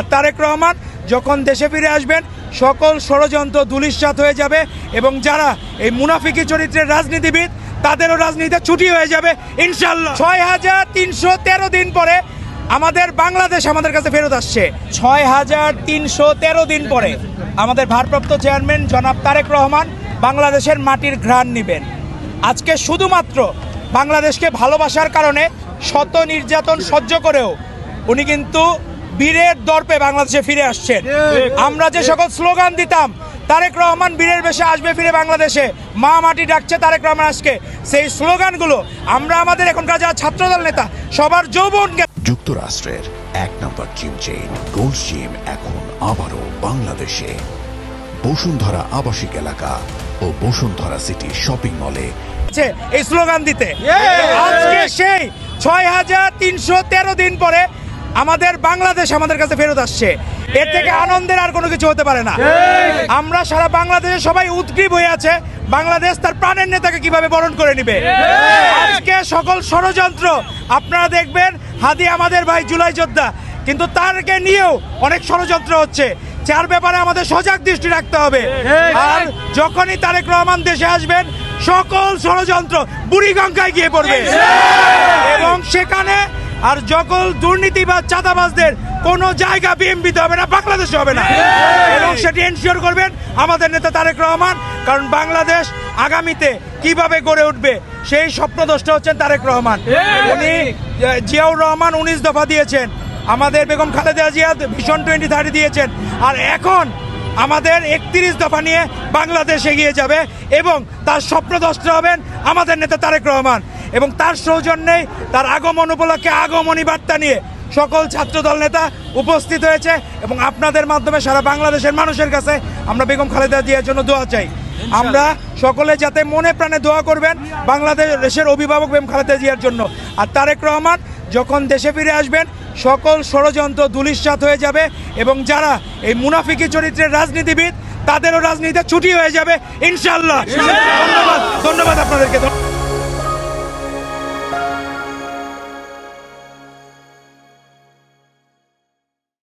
আর তারেক রহমান, যখন দেশে ফিরে আসবেন, সকল ষড়যন্ত্র দুলিশ্বাত হয়ে যাবে এবং যারা এই মুনাফিকি চরিত্রের রাজনীতিবিদ, তাদেরও রাজনীতিতে ছুটি হয়ে যাবে ইনশাল্লাহ ছয় হাজার তিনশো তেরো দিন পরে আমাদের বাংলাদেশ আমাদের কাছে ফেরত আসছে। ছয় হাজার তিনশো তেরো দিন পরে আমাদের ভারপ্রাপ্ত চেয়ারম্যান জনাব তারেক রহমান বাংলাদেশের মাটির ঘ্রাণ নেবেন। আজকে শুধুমাত্র বাংলাদেশকে ভালোবাসার কারণে শত নির্যাতন সহ্য করেও উনি কিন্তু বীরের দর্পে বাংলাদেশে ফিরে আসছেন। আমরা যে সকল স্লোগান দিতাম তারেক রহমান বীরের বেশে আসবে ফিরে বাংলাদেশে। মা মাটি ডাকছে তারেক রহমান আজকে। সেই স্লোগানগুলো আমরা আমাদের এখনকার যারা ছাত্রদল নেতা সবার যৌবনকে যুক্তরাষ্ট্রের এক নম্বর জিম চেইন গোল্ড জিম এখন আবারও বাংলাদেশে। বসুন্ধরা আবাসিক এলাকা ও বসুন্ধরা সিটি শপিং মলে আছে এই স্লোগান দিতে। আজকে সেই ছয় হাজার তিনশো তেরো দিন পরে আমাদের বাংলাদেশ আমাদের কাছে ফেরত আসছে। এর থেকে আনন্দের আর কোনো কিছু হতে পারে না। আমরা সারা বাংলাদেশে সবাই উদ্গ্রীব হয়ে আছে বাংলাদেশ তার প্রাণের নেতাকে কীভাবে বরণ করে নিবে? আজকে সকল ষড়যন্ত্র আপনারা দেখবেন হাদি আমাদের ভাই জুলাই যোদ্ধা কিন্তু তারকে নিয়েও অনেক ষড়যন্ত্র হচ্ছে। যার ব্যাপারে আমাদের সজাগ দৃষ্টি রাখতে হবে। আর যখনই তারেক রহমান দেশে আসবেন সকল ষড়যন্ত্র বুড়িগঙ্গায় গিয়ে পড়বে। এবং সেখানে আর সকল দুর্নীতি বা চাঁদাবাজদের কোনো জায়গা বিএমপিতে হবে না বাংলাদেশে হবে না। এবং সেটি এনশিওর করবেন আমাদের নেতা তারেক রহমান কারণ বাংলাদেশ আগামীতে কীভাবে গড়ে উঠবে সেই স্বপ্নদ্রষ্ট হচ্ছেন তারেক রহমান। উনি জিয়াউর রহমান উনিশ দফা দিয়েছেন। আমাদের বেগম খালেদা জিয়া ভীষণ টোয়েন্টি থার্টি দিয়েছেন। আর এখন আমাদের একত্রিশ দফা নিয়ে বাংলাদেশ এগিয়ে যাবে এবং তার স্বপ্নদ্রষ্ট হবেন আমাদের নেতা তারেক রহমান। এবং তার সৌজন্যেই তার আগমন উপলক্ষে আগমনী বার্তা নিয়ে সকল ছাত্রদল নেতা উপস্থিত হয়েছে এবং আপনাদের মাধ্যমে সারা বাংলাদেশের মানুষের কাছে আমরা বেগম খালেদা জিয়ার জন্য দোয়া চাই। আমরা সকলে যাতে মনে প্রাণে দোয়া করবেন বাংলাদেশের অভিভাবক বেগম খালেদা জিয়ার জন্য। আর তারেক রহমান যখন দেশে ফিরে আসবেন সকল ষড়যন্ত্র দুলিশ্বাত হয়ে যাবে এবং যারা এই মুনাফিকি চরিত্রের রাজনীতিবিদ তাদেরও রাজনীতিতে ছুটি হয়ে যাবে। ইনশাল্লাহ ধন্যবাদ। ধন্যবাদ আপনাদেরকে।